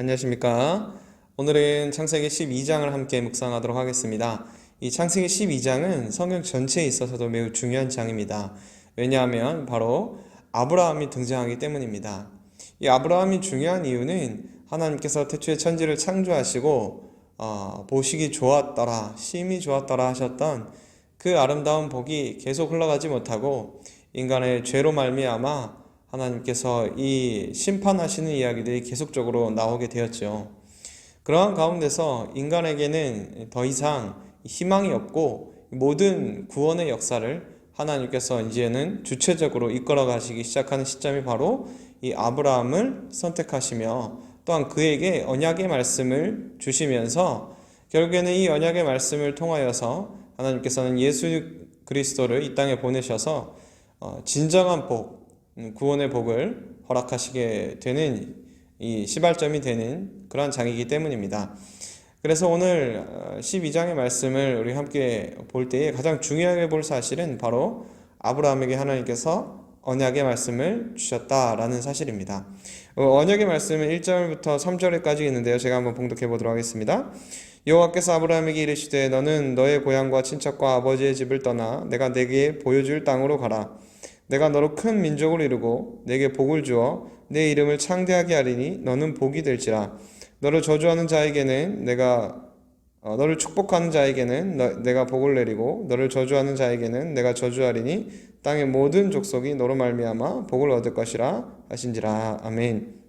안녕하십니까. 오늘은 창세기 12장을 함께 묵상하도록 하겠습니다. 이 창세기 12장은 성경 전체에 있어서도 매우 중요한 장입니다. 왜냐하면 바로 아브라함이 등장하기 때문입니다. 이 아브라함이 중요한 이유는 하나님께서 태초에 천지를 창조하시고 어, 보시기 좋았더라, 심히 좋았더라 하셨던 그 아름다운 복이 계속 흘러가지 못하고 인간의 죄로 말미암아 하나님께서 이 심판하시는 이야기들이 계속적으로 나오게 되었죠. 그러한 가운데서 인간에게는 더 이상 희망이 없고 모든 구원의 역사를 하나님께서 이제는 주체적으로 이끌어 가시기 시작하는 시점이 바로 이 아브라함을 선택하시며 또한 그에게 언약의 말씀을 주시면서 결국에는 이 언약의 말씀을 통하여서 하나님께서는 예수 그리스도를 이 땅에 보내셔서 어, 진정한 복, 음, 구원의 복을 허락하시게 되는 이 시발점이 되는 그러한 장이기 때문입니다. 그래서 오늘 12장의 말씀을 우리 함께 볼 때에 가장 중요하게 볼 사실은 바로 아브라함에게 하나님께서 언약의 말씀을 주셨다라는 사실입니다. 어, 언약의 말씀은 1절부터 3절까지 있는데요. 제가 한번 봉독해 보도록 하겠습니다. 여호와께서 아브라함에게 이르시되 너는 너의 고향과 친척과 아버지의 집을 떠나 내가 내게 보여줄 땅으로 가라. 내가 너로 큰 민족을 이루고 내게 복을 주어 내 이름을 창대하게 하리니 너는 복이 될지라. 너를 저주하는 자에게는 내가 어, 너를 축복하는 자에게는 너, 내가 복을 내리고 너를 저주하는 자에게는 내가 저주하리니 땅의 모든 족속이 너로 말미암아 복을 얻을 것이라 하신지라 아멘.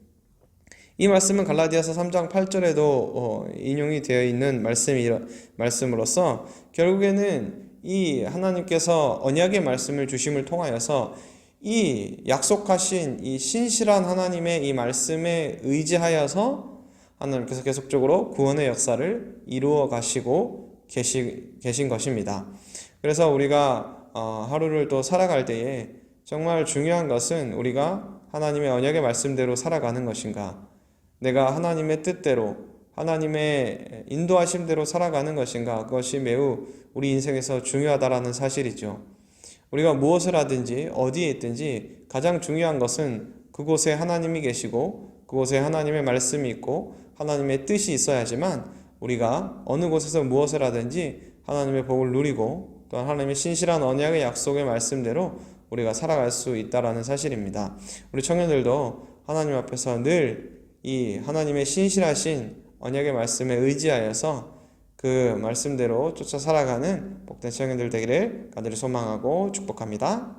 이 말씀은 갈라디아서 3장 8절에도 어, 인용이 되어 있는 말씀이 말씀으로서 결국에는 이 하나님께서 언약의 말씀을 주심을 통하여서 이 약속하신 이 신실한 하나님의 이 말씀에 의지하여서 하나님께서 계속적으로 구원의 역사를 이루어 가시고 계시, 계신 것입니다. 그래서 우리가 어, 하루를 또 살아갈 때에 정말 중요한 것은 우리가 하나님의 언약의 말씀대로 살아가는 것인가, 내가 하나님의 뜻대로 하나님의 인도하심대로 살아가는 것인가 그것이 매우 우리 인생에서 중요하다라는 사실이죠. 우리가 무엇을 하든지 어디에 있든지 가장 중요한 것은 그곳에 하나님이 계시고 그곳에 하나님의 말씀이 있고 하나님의 뜻이 있어야지만 우리가 어느 곳에서 무엇을 하든지 하나님의 복을 누리고 또 하나님의 신실한 언약의 약속의 말씀대로 우리가 살아갈 수 있다라는 사실입니다. 우리 청년들도 하나님 앞에서 늘 이 하나님의 신실하신 언약의 말씀에 의지하여서 그 말씀대로 쫓아 살아가는 복된 청년들 되기를 간절히 소망하고 축복합니다.